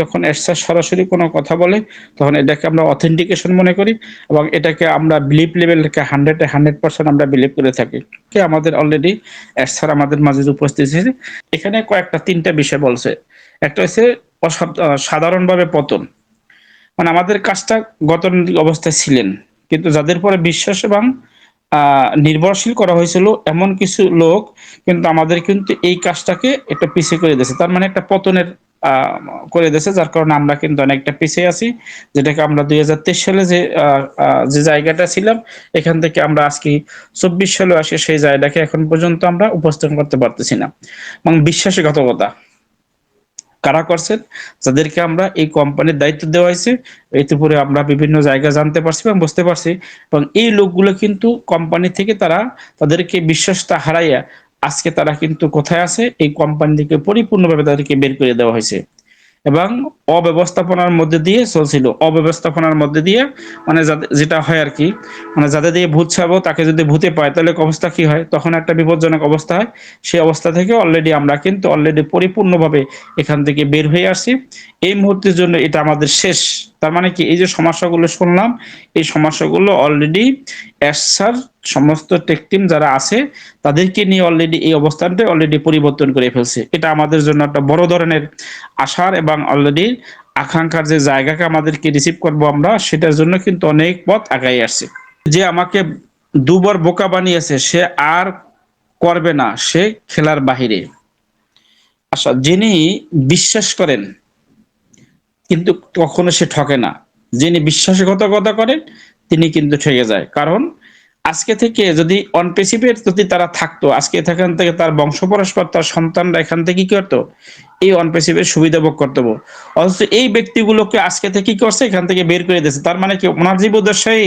যখন এরশাদ সরাসরি কোনো কথা বলে, তখন এটাকে আমরা অথেন্টিকেশন মনে করি এবং এটাকে আমরা বিলিভ লেভেলকে হান্ড্রেডে হান্ড্রেড পার্সেন্ট আমরা বিলিভ করে থাকি। কে আমাদের অলরেডি এরশাদ আমাদের মাঝে উপস্থিত হয়েছে, এখানে কয়েকটা, তিনটা বিষয় বলছে। একটা হচ্ছে সাধারণভাবে পতন। মানে আমাদের কাজটা গতানুগতিক অবস্থায় ছিলেন, কিন্তু যাদের পরে বিশ্বাস এবং নির্ভরশীল করা হয়েছিল এমন কিছু লোক, কিন্তু আমাদের কিন্তু এই কাজটাকে একটা পিছিয়ে করে দিয়েছে। তার মানে একটা পতনের করে দিয়েছে, যার কারণে আমরা কিন্তু অনেকটা পিছিয়ে আছি। যেটাকে আমরা দুই হাজার তেইশ সালে যে যে জায়গাটা ছিলাম, এখান থেকে আমরা আজকে চব্বিশ সালে আসি সেই জায়গাটাকে এখন পর্যন্ত আমরা উপস্থাপন করতে পারতেছি না। এবং বিশ্বাসঘাতকতা কারা করছেন, যাদেরকে আমরা এই কোম্পানির দায়িত্ব দেওয়া হয়েছে করে আমরা বিভিন্ন জায়গা জানতে পারছি এবং বুঝতে পারছি। এবং এই লোকগুলো কিন্তু কোম্পানি থেকে তারা তাদেরকে বিশ্বাসটা হারাইয়া আজকে তারা কিন্তু কোথায় আছে? এই কোম্পানি থেকে পরিপূর্ণভাবে তাদেরকে বের করে দেওয়া হয়েছে। এবং অব্যবস্থাপনার মধ্যে দিয়ে চলছিল। অব্যবস্থাপনার মধ্যে দিয়ে মানে যেটা হয় আর কি মানে যাদের দিয়ে ভূত ছাবো তাকে যদি ভূতে পায়, তাহলে অবস্থা কি হয়? তখন একটা বিপজ্জনক অবস্থা হয়। সেই অবস্থা থেকে অলরেডি আমরা কিন্তু অলরেডি পরিপূর্ণভাবে এখান থেকে বের হয়ে আসছি। এই মুহূর্তের জন্য এটা আমাদের শেষ তার মানে কি? এই যে সমস্যাগুলো শুনলাম, এই সমস্যাগুলো অলরেডি এসার সমস্ত টেক টিম যারা আছে, তাদেরকে নিয়ে অলরেডি এই অবস্থানটা অলরেডি পরিবর্তন করে ফেলছে। এটা আমাদের জন্য একটা বড় ধরনের আশার এবং অলরেডি আকাঙ্ক্ষার যে জায়গাকে আমাদেরকে রিসিভ করব আমরা, সেটার জন্য কিন্তু অনেক পথ আগাই আসছে। যে আমাকে দুবার বোকা বানিয়েছে, সে আর করবে না, সে খেলার বাহিরে। আচ্ছা যিনি বিশ্বাস করেন কিন্তু কখনো সে ঠকে না। যিনি বিশ্বাসঘাতকতা করেন, তিনি কিন্তু ঠকে যায়। কারণ আজকে থেকে যদি অনপেসিপের যদি তারা থাকতো, আজকে এখান থেকে তার বংশ পরস্পর তার সন্তানরা এখান থেকে কি করতো? এই অনপেসিপের সুবিধা ভোগ করতে। অথচ এই ব্যক্তিগুলোকে আজকে থেকে কি করছে? এখান থেকে বের করে দিয়েছে। তার মানে কি? ওনার জীবদশাই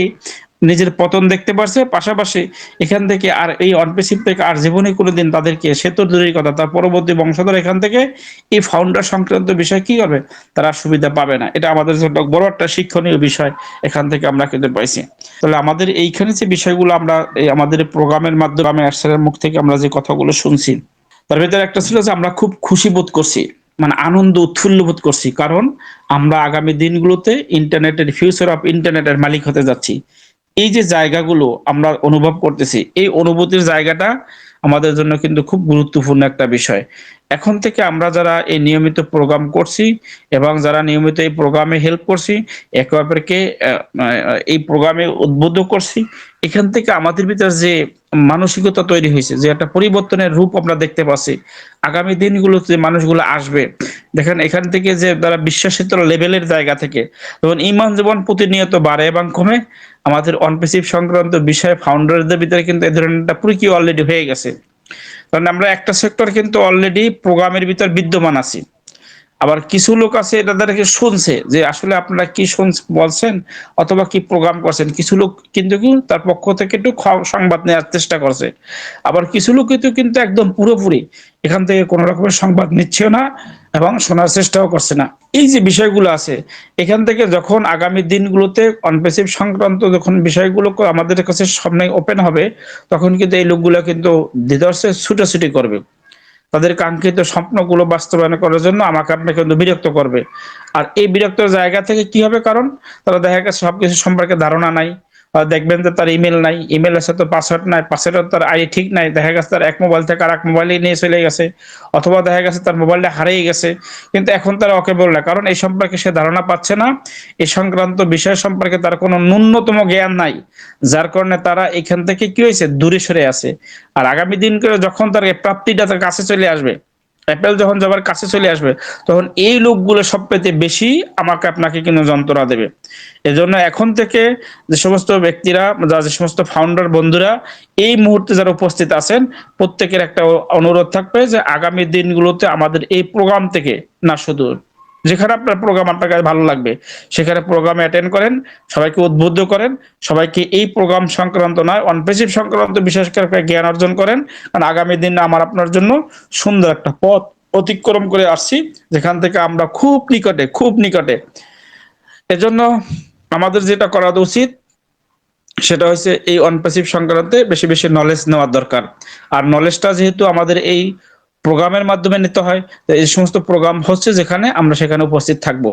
নিজের পতন দেখতে পারছে, পাশাপাশি এখান থেকে আর এই অনপেসিভ থেকে আর জীবনে কোনোদিন তাদেরকে সে তো দূরের কথা, তার পরবর্তী বংশধর এখান থেকে এই ফাউন্ডার সংক্রান্ত বিষয় কি হবে, তারা সুবিধা পাবে না। এটা আমাদের জন্য বড় একটা শিক্ষণীয় বিষয় এখান থেকে আমরা কিন্তু পাইছি। তাহলে আমাদের এইখানে যে বিষয়গুলো আমরা, এই আমাদের প্রোগ্রামের মাধ্যমে আর্সারের মুখ থেকে আমরা যে কথাগুলো শুনছি, তার ভিতরে একটা ছিল যে আমরা খুব খুশি বোধ করছি মানে আনন্দ উৎফুল্ল বোধ করছি। কারণ আমরা আগামী দিনগুলোতে ইন্টারনেটের ফিউচার অফ ইন্টারনেটের মালিক হতে যাচ্ছি। এই যে জায়গাগুলো আমরা অনুভব করতেছি, এই অনুভূতির জায়গাটা আমাদের জন্য কিন্তু খুব গুরুত্বপূর্ণ একটা বিষয়। এখন থেকে আমরা যারা এই নিয়মিত প্রোগ্রাম করছি এবং যারা নিয়মিত এই প্রোগ্রামে হেল্প করছি, একে অপরকে এই প্রোগ্রামে উদ্বুদ্ধ করছি, এখান থেকে আমাদের ভিতর যে মানসিকতা তৈরি হয়েছে, যে একটা পরিবর্তনের রূপ আমরা দেখতে পাচ্ছি, আগামী দিনগুলোতে মানুষগুলো আসবে, দেখেন এখান থেকে যে তারা বিশ্বাসিত লেভেলের জায়গা থেকে তখন ইমান জীবন প্রতিনিয়ত বাড়ে এবং কমে, আমাদের অনপেসিভ সংক্রান্ত বিষয় ফাউন্ডারদের ভিতরে কিন্তু এই ধরনের একটা পুরকি অলরেডি হয়ে গেছে। কারণ আমরা একটা সেক্টর কিন্তু অলরেডি প্রোগ্রামের ভিতর বিদ্যমান আছি। আবার কিছু লোক আছে তাদেরকে শুনছে যে আসলে আপনারা কি শুন, বলছেন অথবা কি প্রোগ্রাম করছেন। কিছু লোক কিন্তু তার পক্ষ থেকে একটু সংবাদ নেওয়ার চেষ্টা করছে। আবার কিছু লোক কিন্তু কিন্তু একদম পুরোপুরি এখান থেকে কোন রকমের সংবাদ নিচ্ছেও না। এবং শোনার চেষ্টাও করছে না। এই যে বিষয়গুলো আছে, এখান থেকে যখন আগামী দিনগুলোতে অনপেসিভ সংক্রান্ত যখন বিষয়গুলো আমাদের কাছে সামনে ওপেন হবে, তখন কিন্তু এই লোকগুলো কিন্তু দিদর্শে ছুটাছুটি করবে। তাদের কাঙ্ক্ষিত স্বপ্নগুলো বাস্তবায়ন করার জন্য আমাকে আপনাকে কিন্তু বিরক্ত করবে। আর এই বিরক্ত জায়গা থেকে কি হবে কারণ? তারা দেখা গেছে সবকিছু সম্পর্কে ধারণা নাই। দেখবেন যে তার ইমেল নাই ইমেল আছে তো পাসওয়ার্ড নাই পাসওয়ার্ড তার আই ঠিক নাই, দেখা গেছে তার এক মোবাইল থেকে আর এক মোবাইলে নিয়ে চলে গেছে, অথবা দেখা গেছে তার মোবাইলটা হারিয়ে গেছে, কিন্তু এখন তার ওকে বললে, কারণ এই সম্পর্কে সে ধারণা পাচ্ছে না এই সংক্রান্ত বিষয় সম্পর্কে তার কোনো ন্যূনতম জ্ঞান নাই, যার কারণে তারা এখান থেকে কি হয়েছে? দূরে সরে আছে। আর আগামী দিন করে যখন তার প্রাপ্তিটা তার কাছে চলে আসবে অ্যাপেল যখন যাবার কাছে চলে আসবে, তখন এই লোকগুলো সব পেতে বেশি আমাকে আপনাকে কিন্তু যন্ত্রণা দেবে। এজন্য এখন থেকে যে সমস্ত ব্যক্তিরা যা যে সমস্ত ফাউন্ডার বন্ধুরা এই মুহূর্তে যারা উপস্থিত আছেন, প্রত্যেকের একটা অনুরোধ থাকবে যে আগামী দিনগুলোতে আমাদের এই প্রোগ্রাম থেকে না শুধু যেখানে আপনার প্রোগ্রাম আপনার কাছে ভালো লাগবে, সেখানে প্রোগ্রামে অ্যাটেন্ড করেন, সবাইকে উদ্বুদ্ধ করেন, সবাইকে এই প্রোগ্রাম সংক্রান্ত নয় অনপেসিভ সংক্রান্ত বিশেষ করে জ্ঞান অর্জন করেন, কারণ আগামী দিন আমার আপনার জন্য সুন্দর একটা পথ অতিক্রম করে আসছি, যেখান থেকে আমরা খুব নিকটে খুব নিকটে। এজন্য আমাদের যেটা করা উচিত, সেটা হচ্ছে এই অনপেসিভ সংক্রান্তে বেশি বেশি নলেজ নেওয়ার দরকার। আর নলেজটা যেহেতু আমাদের এই প্রোগ্রামের মাধ্যমে নিতে হয়। এই সমস্ত প্রোগ্রাম হচ্ছে যেখানে আমরা সেখানে উপস্থিত থাকব।